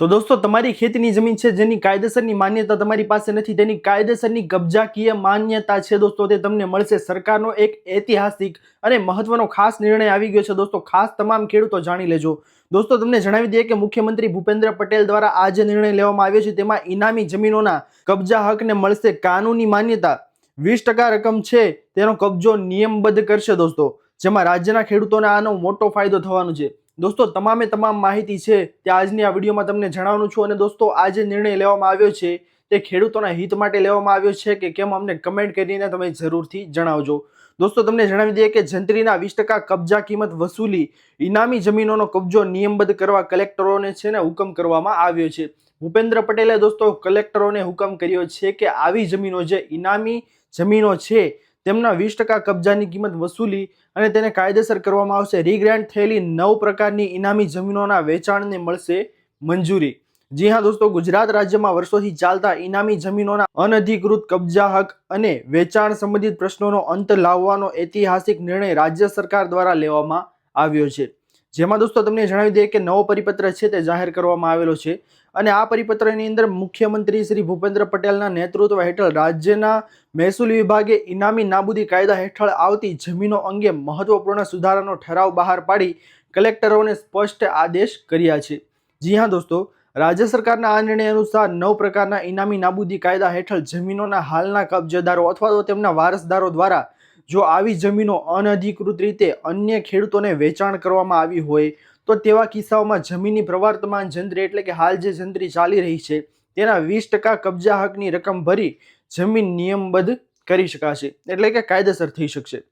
તો દોસ્તો, તમારી ખેતીની જમીન છે જેની કાયદેસરની માન્યતા તમારી પાસે નથી, તેની કાયદેસરની કબજાકીય માન્યતા છે દોસ્તો, તે તમને મળશે. સરકારનો એક ઐતિહાસિક અને મહત્વનો ખાસ નિર્ણય આવી ગયો છે દોસ્તો. ખાસ તમામ ખેડૂતો જાણી લેજો. દોસ્તો, તમને જણાવી દઈએ કે મુખ્યમંત્રી ભૂપેન્દ્ર પટેલ દ્વારા આ જે નિર્ણય લેવામાં આવ્યો છે, તેમાં ઇનામી જમીનોના કબજા હકને મળશે. કાનૂની માન્યતા વીસ ટકા રકમ છે, તેનો કબજો નિયમબદ્ધ કરશે દોસ્તો. જેમાં રાજ્યના ખેડૂતોને આનો મોટો ફાયદો થવાનો છે. દોસ્તો, તમામે તમામ માહિતી છે તે આજની આ વિડીયોમાં તમને જણાવવાનું છું અને દોસ્તો, આ જે નિર્ણય લેવામાં આવ્યો છે તે ખેડૂતોના હિત માટે લેવામાં આવ્યો છે કે કેમ અમને કમેન્ટ કરીને તમે જરૂરથી જણાવજો. દોસ્તો, તમને જણાવી દઈએ કે જંત્રીના વીસ ટકા કબજા કિંમત વસૂલી ઇનામી જમીનોનો કબજો નિયમબદ્ધ કરવા કલેક્ટરોને છે ને હુકમ કરવામાં આવ્યો છે. ભૂપેન્દ્ર પટેલે દોસ્તો કલેક્ટરોને હુકમ કર્યો છે કે આવી જમીનો જે ઇનામી જમીનો છે તેમના વીસ ટકા કબજાની કિંમત વસૂલી અને તેને કાયદેસર કરવામાં આવશે. રીગ્રાન્ટ થયેલી નવ પ્રકારની ઇનામી જમીનોના વેચાણને મળશે મંજૂરી. જી હા દોસ્તો, ગુજરાત રાજ્યમાં વર્ષોથી ચાલતા ઇનામી જમીનોના અનધિકૃત કબજા હક અને વેચાણ સંબંધિત પ્રશ્નોનો અંત લાવવાનો ઐતિહાસિક નિર્ણય રાજ્ય સરકાર દ્વારા લેવામાં આવ્યો છે. જેમાં દોસ્તો, તમને જણાવી દઈએ કે નવો પરિપત્ર છે તે જાહેર કરવામાં આવેલો છે. અને આ પરિપત્રની અંદર મુખ્યમંત્રી શ્રી ભૂપેન્દ્ર પટેલના નેતૃત્વ હેઠળ રાજ્યના મહેસૂલ વિભાગે ઇનામી નાબૂદી કાયદા હેઠળ આવતી જમીનો અંગે મહત્વપૂર્ણ સુધારાનો ઠરાવ બહાર પાડી કલેક્ટરોને સ્પષ્ટ આદેશ કર્યા છે. જી હા દોસ્તો, રાજ્ય સરકારના આ નિર્ણય અનુસાર નવ પ્રકારના ઇનામી નાબૂદી કાયદા હેઠળ જમીનોના હાલના કબજેદારો અથવા તો તેમના વારસદારો દ્વારા જો આવી જમીનો અનધિકૃત રીતે અન્ય ખેડૂતોને વેચાણ કરવામાં આવી હોય તો તેવા કિસ્સાઓમાં જમીનની પ્રવર્તમાન જંત્રી એટલે કે હાલ જે જંત્રી ચાલી રહી છે, તેના વીસ ટકા કબજા હકની રકમ ભરી જમીન નિયમબદ્ધ કરી શકાશે, એટલે કે કાયદેસર થઈ શકશે.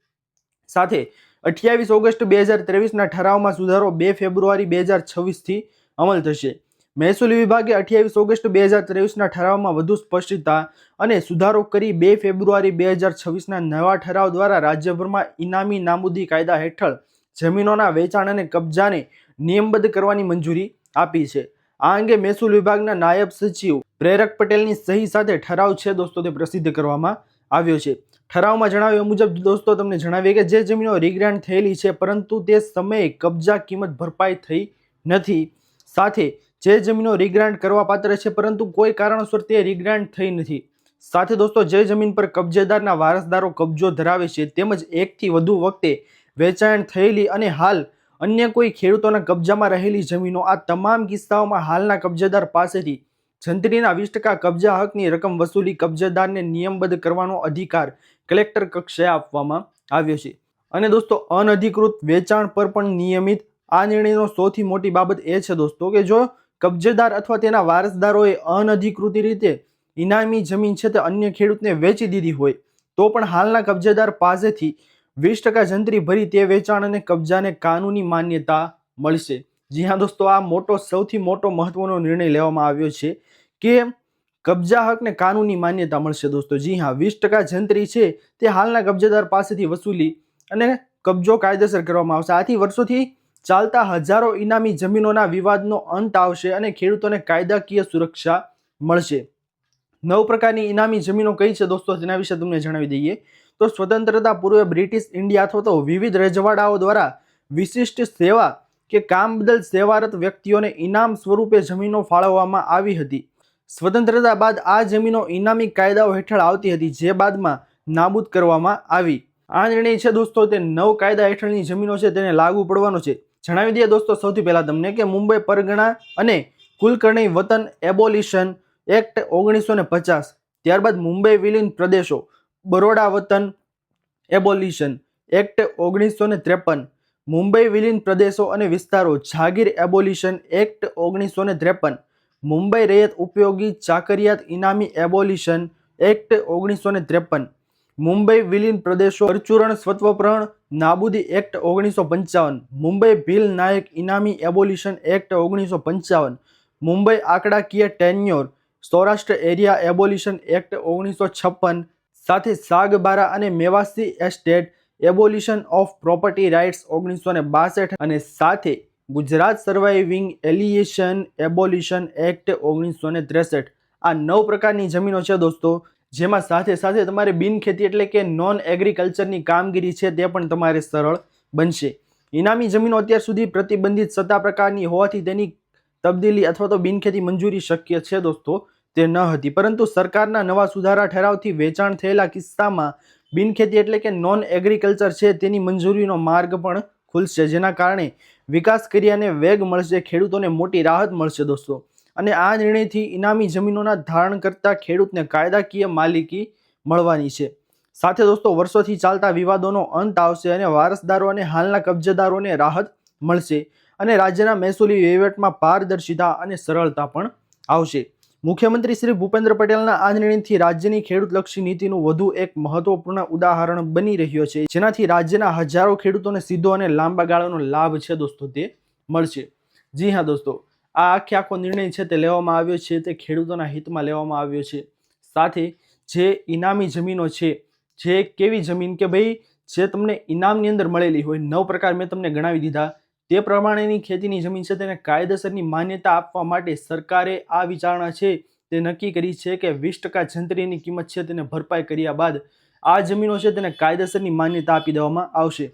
સાથે અઠ્યાવીસ ઓગસ્ટ બે હજાર ત્રેવીસના ઠરાવમાં સુધારો બે ફેબ્રુઆરી બે હજાર છવ્વીસથી અમલ થશે. મહેસૂલ વિભાગે અઠ્યાવીસ ઓગસ્ટ બે હજાર ત્રેવીસના ઠરાવમાં વધુ સ્પષ્ટતા અને સુધારો કરી બે ફેબ્રુઆરી બે હજાર છવ્વીસના નવા ઠરાવ દ્વારા રાજ્યભરમાં ઇનામી નામુદી કાયદા હેઠળ જમીનોના વેચાણ અને કબજાને નિયમબદ્ધ કરવાની મંજૂરી આપી છે. આ અંગે મહેસૂલ વિભાગના નાયબ સચિવ પ્રેરક પટેલની સહી સાથે ઠરાવ છે દોસ્તો, તે પ્રસિદ્ધ કરવામાં આવ્યો છે. ઠરાવમાં જણાવ્યા મુજબ, દોસ્તો, તમને જણાવીએ કે જે જમીનો રીગ્રાન્ટ થયેલી છે, પરંતુ તે સમયે કબજા કિંમત ભરપાઈ થઈ નથી. સાથે જે જમીનો રીગ્રાન્ટ કરવા પાત્ર છે, પરંતુ કોઈ કારણોસર તે રીગ્રાન્ટ થઈ નથી. સાથે દોસ્તો, જે જમીન પર કબજેદારના વારસદારો કબજો ધરાવે છે, તેમજ એકથી વધુ વખતે વેચાણ થયેલી અને હાલ અન્ય કોઈ ખેડૂતોના કબજામાં રહેલી જમીનો આ તમામ કિસ્સાઓમાં હાલના કબજેદાર પાસેથી જંત્રીના વીસ ટકા કબજા હકની રકમ વસૂલી કબજેદારને નિયમબદ્ધ કરવાનો અધિકાર કલેક્ટર કક્ષાએ આપવામાં આવ્યો છે. અને દોસ્તો, અનધિકૃત વેચાણ પર પણ નિયમિત આ નિર્ણયનો સૌથી મોટી બાબત એ છે દોસ્તો કે જો કબજેદાર અથવા તેના વારસદારોએ અનધિકૃત રીતે ઇનામી જમીન છે તે અન્ય ખેડૂતને વેચી દીધી હોય, તો પણ હાલના કબજેદાર પાસેથી વીસ ટકા જંત્રી ભરી તે વેચાણ અને કબજાને કાનૂની માન્યતા મળશે. જી હા દોસ્તો, આ મોટો, સૌથી મોટો મહત્વનો નિર્ણય લેવામાં આવ્યો છે કે કબજા હકને કાનૂની માન્યતા મળશે દોસ્તો. જી હા, વીસ ટકા જંત્રી છે તે હાલના કબજેદાર પાસેથી વસૂલી અને કબજો કાયદેસર કરવામાં આવશે. આથી વર્ષોથી ચાલતા હજારો ઇનામી જમીનોના વિવાદનો અંત આવશે અને ખેડૂતોને કાયદાકીય સુરક્ષા મળશે. નવ પ્રકારની ઇનામી જમીનો કઈ છે દોસ્તો તેના વિશે તમને જણાવી દઈએ. તો સ્વતંત્રતા પૂર્વે બ્રિટિશ ઇન્ડિયા અથવા તો વિવિધ રજવાડાઓ દ્વારા વિશિષ્ટ સેવા કે કામ બદલ સેવારત વ્યક્તિઓને ઇનામ સ્વરૂપે જમીનો ફાળવવામાં આવી હતી. સ્વતંત્રતા બાદ આ જમીનો ઇનામી કાયદાઓ હેઠળ આવતી હતી, જે બાદમાં નાબૂદ કરવામાં આવી. આ નિર્ણય છે દોસ્તો, તે નવ કાયદા હેઠળની જમીનો છે, તેને લાગુ પડવાનો છે. જણાવી દઈએ દોસ્તો, સૌથી પહેલાં તમને કે મુંબઈ પરગણા અને કુલકર્ણી વતન એબોલિશન એક્ટ ઓગણીસો પચાસ, ત્યારબાદ મુંબઈ વિલીન પ્રદેશો બરોડા વતન એબોલિશન એક્ટ ઓગણીસો ને ત્રેપન, મુંબઈ વિલીન પ્રદેશો અને વિસ્તારો, જાગીર એબોલિશન એક્ટ ઓગણીસો ને ત્રેપન, મુંબઈ રૈયત ઉપયોગી ચાકરિયાત ઇનામી એબોલિશન એક્ટ ઓગણીસો ને ત્રેપન, મુંબઈ વિલીન પ્રદેશો પરચુરણ સ્વત્વપ્રણ નાબૂદી એક્ટ ઓગણીસો પંચાવન, મુંબઈ ભીલ નાયક ઇનામી એબોલિશન એક્ટ ઓગણીસો પંચાવન, મુંબઈ આંકડાકીય tenure, Saurashtra area abolition act ઓગણીસો છપ્પન સાથે સાગબારા અને Mewasi estate abolition of property rights ઓગણીસો ને બાસઠ અને સાથે Gujarat surviving alienation abolition act ઓગણીસો ને ત્રેસઠ. આ નવ પ્રકારની જમીનો છે દોસ્તો, જેમાં સાથે સાથે તમારે બિનખેતી એટલે કે નોન એગ્રીકલ્ચરની કામગીરી છે તે પણ તમારે સરળ બનશે. ઇનામી જમીનો અત્યાર સુધી પ્રતિબંધિત સત્તા પ્રકારની હોવાથી તેની તબદીલી અથવા તો બિનખેતી મંજૂરી શક્ય છે દોસ્તો. તે ન હતી. પરંતુ સરકારના નવા સુધારા ઠરાવથી વેચાણ થયેલા કિસ્સામાં બિનખેતી એટલે કે નોન એગ્રીકલ્ચર છે તેની મંજૂરીનો માર્ગ પણ ખુલશે, જેના કારણે વિકાસ કર્યાને વેગ મળશે, ખેડૂતોને મોટી રાહત મળશે દોસ્તો. અને આ નિર્ણયથી ઇનામી જમીનોના ધારણ કરતા ખેડૂતને કાયદાકીય માલિકી મળવાની છે. સાથે દોસ્તો, વર્ષોથી ચાલતા વિવાદોનો અંત આવશે અને વારસદારો અને હાલના કબજેદારોને રાહત મળશે અને રાજ્યના મહેસૂલી વહીવટમાં પારદર્શિતા અને સરળતા પણ આવશે. મુખ્યમંત્રી શ્રી ભૂપેન્દ્ર પટેલના આ નિર્ણયથી રાજ્યની ખેડૂતલક્ષી નીતિનું વધુ એક મહત્વપૂર્ણ ઉદાહરણ બની રહ્યો છે, જેનાથી રાજ્યના હજારો ખેડૂતોને સીધો અને લાંબા ગાળાનો લાભ છે દોસ્તો તે મળશે. જી હા દોસ્તો, આ આખે આખો નિર્ણય છે તે લેવામાં આવ્યો છે, તે ખેડૂતોના હિતમાં લેવામાં આવ્યો છે. સાથે જે ઇનામી જમીનો છે, જે કેવી જમીન કે ભાઈ જે તમને ઇનામની અંદર મળેલી હોય, નવ પ્રકાર મેં તમને ગણાવી દીધા. તે પ્રમાણેની ખેતીની જમીન છે તેને કાયદેસરની માન્યતા આપવા માટે સરકારે આ વિચારણા છે તે નક્કી કરી છે કે વીસ ટકા જંત્રીની કિંમત છે તેને ભરપાઈ કર્યા બાદ આ જમીનો છે તેને કાયદેસરની માન્યતા આપી દેવામાં આવશે.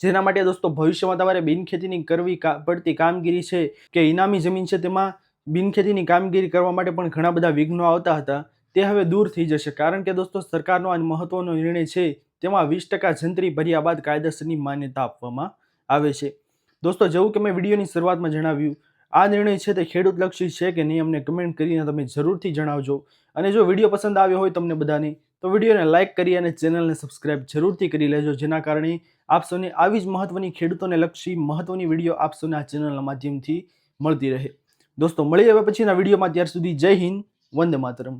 જેના માટે દોસ્તો, ભવિષ્યમાં તમારે બિનખેતીની કરવી પડતી કામગીરી છે કે ઇનામી જમીન છે તેમાં બિનખેતીની કામગીરી કરવા માટે પણ ઘણા બધા વિઘ્નો આવતા હતા, તે હવે દૂર થઈ જશે. કારણ કે દોસ્તો, સરકારનો આ મહત્વનો નિર્ણય છે તેમાં વીસ ટકા જંત્રી ભર્યા બાદ કાયદેસરની માન્યતા આપવામાં આવે છે. દોસ્તો, જેવું કે મેં વિડીયોની શરૂઆતમાં જણાવ્યું, આ નિર્ણય છે તે ખેડૂતલક્ષી છે કે નહીં અમને કમેન્ટ કરીને તમે જરૂરથી જણાવજો. અને જો વીડિયો પસંદ આવ્યો હોય તમને બધાને, તો વિડીયોને લાઇક કરી અને ચેનલને સબસ્ક્રાઇબ જરૂરથી કરી લેજો, જેના કારણે આપ સૌને આવી જ મહત્વની ખેડૂતોને લક્ષી મહત્વની વીડિયો આપ સૌને આ ચેનલના માધ્યમથી મળતી રહે. દોસ્તો, મળીએ હવે પછીના વિડીયોમાં, ત્યાર સુધી જય હિન્દ, વંદે માતરમ.